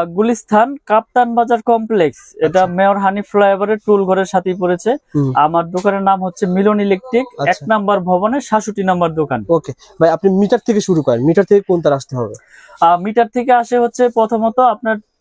আহ, গুলিস্তান কাপ্তান বাজার কমপ্লেক্স। এটা মেয়র হানি ফ্লাইওভারের টুল ঘরের সাথেই পড়েছে। আমার দোকানের নাম হচ্ছে মিলন ইলেকট্রিক। এক আচ্ছা। নাম্বার ভবনের সাতষট্টি নাম্বার দোকান। ওকে। ভাই আপনি মিটার থেকে শুরু করেন। মিটার থেকে কোন তার আসতে হবে? মিটার থেকে আসে হচ্ছে প্রথমত আপনার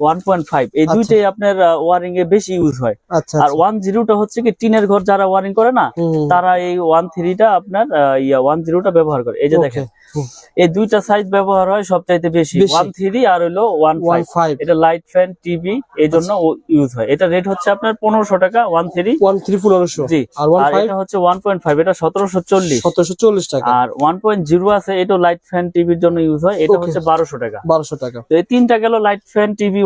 ওয়ান পয়েন্ট ফাইভ এই আচ্ছা। দুইটাই আপনার ওয়ারিং এ বেশি ইউজ হয়। আচ্ছা আর আচ্ছা, ওয়ান জিরোটা হচ্ছে কি টিনের ঘর যারা ওয়ারিং করে না তারা এই ওয়ান থ্রিটা আপনার ইয়া ওয়ান জিরোটা ব্যবহার করে। এই যে দেখেন এই দুইটা সাইজ ব্যবহার হয় সবচাইতে বেশি। ওয়ান থ্রি আর হলো ওয়ান ফাইভ এটা লাইট ফ্যান টিভি এই জন্য ইউজ হয়। এটা রেট হচ্ছে আপনার পনেরোশো টাকা ওয়ান থ্রি ওয়ান থ্রি পনেরোশো। জি। আর এটা হচ্ছে ওয়ান পয়েন্ট ফাইভ এটা সতেরোশো চল্লিশ। সতেরোশো চল্লিশ টাকা। আর ওয়ান পয়েন্ট জিরো আছে এটা লাইট ফ্যান টিভির জন্য ইউজ হয়। এটা হচ্ছে বারোশো টাকা। বারোশো টাকা। তো এই তিনটা গেল লাইট ফ্যান টিভি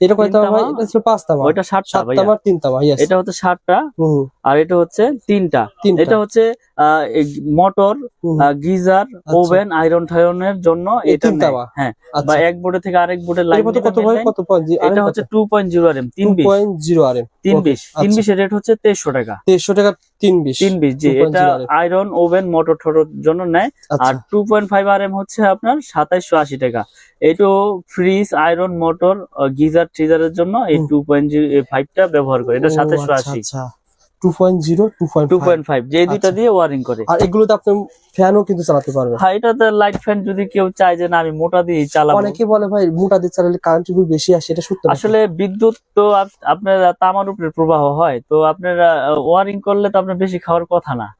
এটা কয় তামা ভাই? এটা ছিল পাঁচ তামা ওইটা সাতটা সাত ভাইয়া। তিন তামা ইয়েস এটা হচ্ছে সাতটা। আর এটা হচ্ছে তিনটা। তিনটা। এটা হচ্ছে মোটর গিজার ওভেন আয়রন টায়রনের জন্য এটা হ্যাঁ বা আচ্ছা এক বোর্ডে থেকে আরেক বোর্ডে এর লাইন কত ভাই? কত এটা হচ্ছে two point zero R M তিন টু বিশ। পয়েন্ট জিরো আর এম তিন বিশ। তিন আচ্ছা। বিশের রেট হচ্ছে তেইশশো টাকা। তেইশশো টাকা তিন বিশ তিন বিশ জি এটা আয়রন ওভেন মোটর জন্য নেয়। আচ্ছা। আর two point five R M হচ্ছে আপনার সাতাইশশো আশি টাকা। এইটো ফ্রিজ আয়রন মোটর গিজার ট্রিজারের জন্য এই টু পয়েন্ট ফাইভটা ব্যবহার করে। এটা সাতাইশশো আশি। যে দুইটা আচ্ছা। দিয়ে ওয়ারিং করে। আর এগুলোতে আপনি ফ্যানও কিন্তু চালাতে পারবেন। হ্যাঁ এটাতে লাইট ফ্যান যদি কেউ চায় যে না আমি মোটা দিয়ে চালাবো। অনেকে বলে ভাই মোটা দিয়ে চালালে কারেন্ট বিল বেশি আসে। এটা সত্য আসলে বিদ্যুৎ তো আপ- আপনার তামার উপরে প্রবাহ হয়। তো আপনার ওয়ারিং করলে তো আপনার বেশি খাওয়ার কথা না।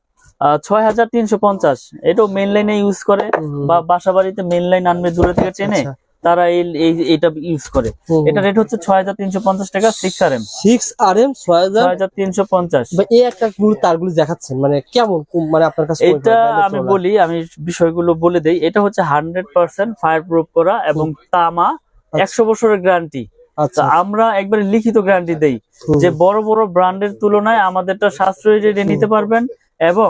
ছয় হাজার তিনশো পঞ্চাশ। এটাও মেন লাইনে ইউজ করে বা বাসা বাড়িতে মেন লাইন আনবে দূরে থেকে চেনে আচ্ছা। তারা এই ইউজ করে। এটা রেট হচ্ছে ছয় হাজার তিনশো পঞ্চাশ টাকা six R M six R M ছয় হাজার তিনশো পঞ্চাশ। এই একটা গুলো তারগুলো দেখাচ্ছেন মানে কেমন মানে আপনার কাছে এটা আমি বলি আমি বিষয়গুলো বলে দেই। এটা হচ্ছে হান্ড্রেড পার্সেন্ট ফায়ার প্রুফ করা এবং তামা একশো বছরের গ্যারান্টি আচ্ছা। আমরা একবারে লিখিত গ্যারান্টি দেই যে বড় বড় ব্র্যান্ডের তুলনায় আমাদেরটা সাশ্রয়ী রেটে নিতে পারবেন এবং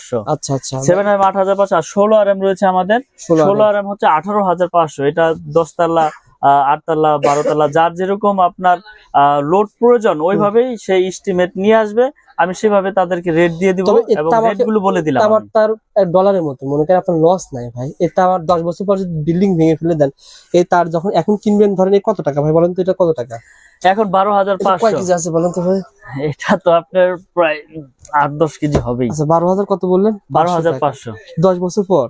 আচ্ছা আচ্ছা। সেভেন এম আট হাজার পাঁচশো আর ষোলো আর এম রয়েছে আমাদের। ষোলো আর এম হচ্ছে আঠারো হাজার পাঁচশো। এটা দশতলা আহ, আটতলা বারোতলা যার যেরকম আপনার লোড প্রয়োজন ওইভাবেই সেই এস্টিমেট নিয়ে আসবে। আমি সেভাবে তাদেরকে রেট দিয়ে দিব এবং আমাকে- রেটগুলো বলে দিলাম আমার তার ডলারের মতো। মনে করেন আপনার লস নাই ভাই। এটা আমার দশ বছর পর যদি বিল্ডিং ভেঙে ফেলে দেন এই তার যখন এখন কিনবেন ধরেন এই কত টাকা ভাই? বলেন তো এটা কত টাকা? এখন বারো হাজার এটা কয় পাঁচশো। কেজি আছে বলেন তো ভাই? এটা তো আপনার প্রায় আট দশ কেজি হবেই। আচ্ছা বারো হাজার কত বললেন? বারো হাজার টাকা। পাঁচশো। দশ বছর পর?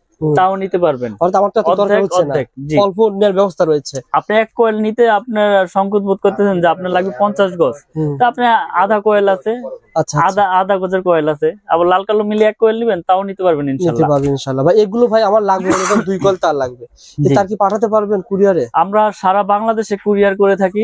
তাও নিতে পারবেন। অল্প নেওয়ার ব্যবস্থা রয়েছে। আপনি এক কোয়েল নিতে আপনার সংকোচ বোধ করতেছেন যে আপনার লাগবে পঞ্চাশ গজ। তা আপনি আধা কোয়েল আছে আচ্ছা আচ্ছা। আধা আধা গজের কোয়েল আছে আবার লাল কালো মিলিয়ে এক কোয়েল নিবেন তাও নিতে পারবেন ইনশাল্লাহ। ইনশাল্লাহ। ভাই এগুলো ভাই আমার লাগবে দুই তার লাগবে। এ তার কি পাঠাতে পারবেন কুরিয়ারে? আমরা সারা বাংলাদেশে কুরিয়ার করে থাকি।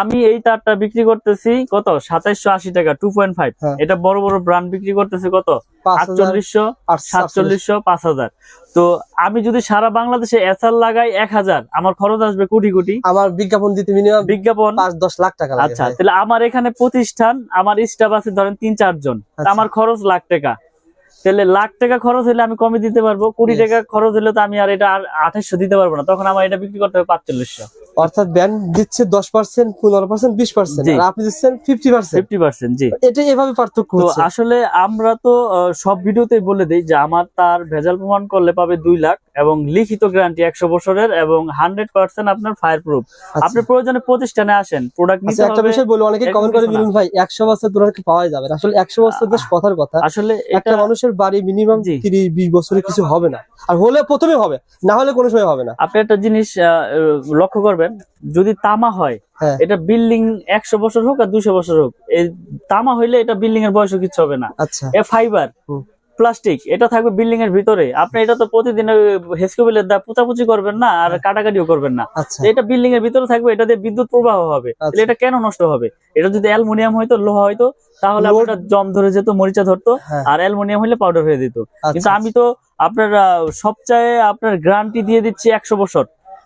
আমি এই তারটা বিক্রি করতেছি কত? সাতাইশশো আশি টাকা টু পয়েন্ট ফাইভ। এটা বড় বড় ব্র্যান্ড বিক্রি করতেছে কত? আটচল্লিশশো সাতচল্লিশশো পাঁচ হাজার। তো আমি যদি সারা বাংলাদেশে এসআর লাগাই এক হাজার আমার খরচ আসবে কোটি কোটি। আমার বিজ্ঞাপন দিতে মিনিমাম বিজ্ঞাপন। পাঁচ দশ লাখ টাকা আচ্ছা তাহলে আমার এখানে প্রতিষ্ঠান আমার স্টাফ আছে ধরেন তিন চারজন। আচ্ছা। আমার খরচ লাখ টাকা। তাহলে লাখ টাকা খরচ হলে আমি কমে দিতে পারব Yes. টাকা খরচ হলে তো আমি আর এটা আঠাশশো দিতে পারব না তখন আমার এটা বিক্রি করতে হবে পাঁচচল্লিশশো। অর্থাৎ ব্যান্ড দিচ্ছে দশ পার্সেন্ট পনেরো পার্সেন্ট বিশ পার্সেন্ট আপনি দিচ্ছেন ফিফটি পার্সেন্ট। ফিফটি পার্সেন্ট জি। এটা এভাবে পার্থক্য তো আসলে আমরা তো সব ভিডিওতেই বলে দিই যে আমার তার ভেজাল প্রমাণ করলে পাবে দুই লাখ এবং লিখিত গ্যারান্টি একশো বছরের এবং হান্ড্রেড পার্সেন্ট আপনার ফায়ার প্রুফ আচ্ছা। আপনি প্রয়োজনে প্রতিষ্ঠানে আসেন প্রোডাক্ট নিতে আচ্ছা একটা বিষয় বলি অনেকে কমেন্ট করে ভাই একশো বছর কি পাওয়া যাবে আসলে একশো বছর বেশ কথার কথা। আসলে একটা মানুষের বাড়ি মিনিমাম তিরিশ বিশ বছরে কিছু হবে না। আর হলে প্রথমে হবে না হলে কোনো সময় হবে না। আপনি একটা জিনিস লক্ষ্য করবেন যদি তামা হয় হ্যাঁ। এটা বিল্ডিং একশো বছর হোক আর দুশো বছর হোক এই তামা হইলে এটা বিল্ডিং এর বয়সও কিছু হবে না। আচ্ছা। এ ফাইবার প্লাস্টিক এটা থাকবে বিল্ডিং এর ভিতরে। আপনি এটা তো প্রতিদিন হেসকোবেলের দা পুচাপুচি করবেন না আর কাটাকাটিও করবেন না। আচ্ছা। এটা বিল্ডিং এর ভিতরে থাকবে এটা দিয়ে বিদ্যুৎ প্রবাহ হবে। আচ্ছা। এটা কেন নষ্ট হবে? এটা যদি অ্যালুমিনিয়াম হয়তো লোহা হয়তো তাহলে আপনার জম ধরে যেত মরিচা ধরতো হ্যাঁ। আর অ্যালুমিনিয়াম হলে পাউডার হয়ে দিত। কিন্তু আচ্ছা। আমি তো আপনার সবচেয়ে আপনার গ্যারান্টি দিয়ে দিচ্ছি একশো বছর।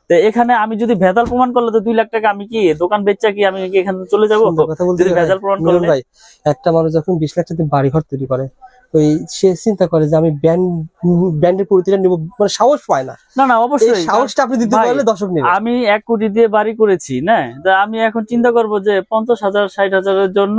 তো এখানে আমি যদি ভেজাল প্রমাণ করলে তো দুই লাখ টাকা আমি কি দোকান বেচা কি আমি কি এখান থেকে চলে যাব? যদি ভেজাল প্রমাণ করলে। ভাই একটা মানুষ যখন বিশ লাখ টাকা বাড়ি ঘর তৈরি করে ওই সে চিন্তা করে যে আমি নিব মানে সাহস পায় না। না না অবশ্যই। সাহসটা আপনি দিতে ভাই, পারলে দর্শক নেবে। আমি এক কোটি দিয়ে বাড়ি করেছি না? আমি এখন চিন্তা করব যে পঞ্চাশ হাজার ষাট হাজারের জন্য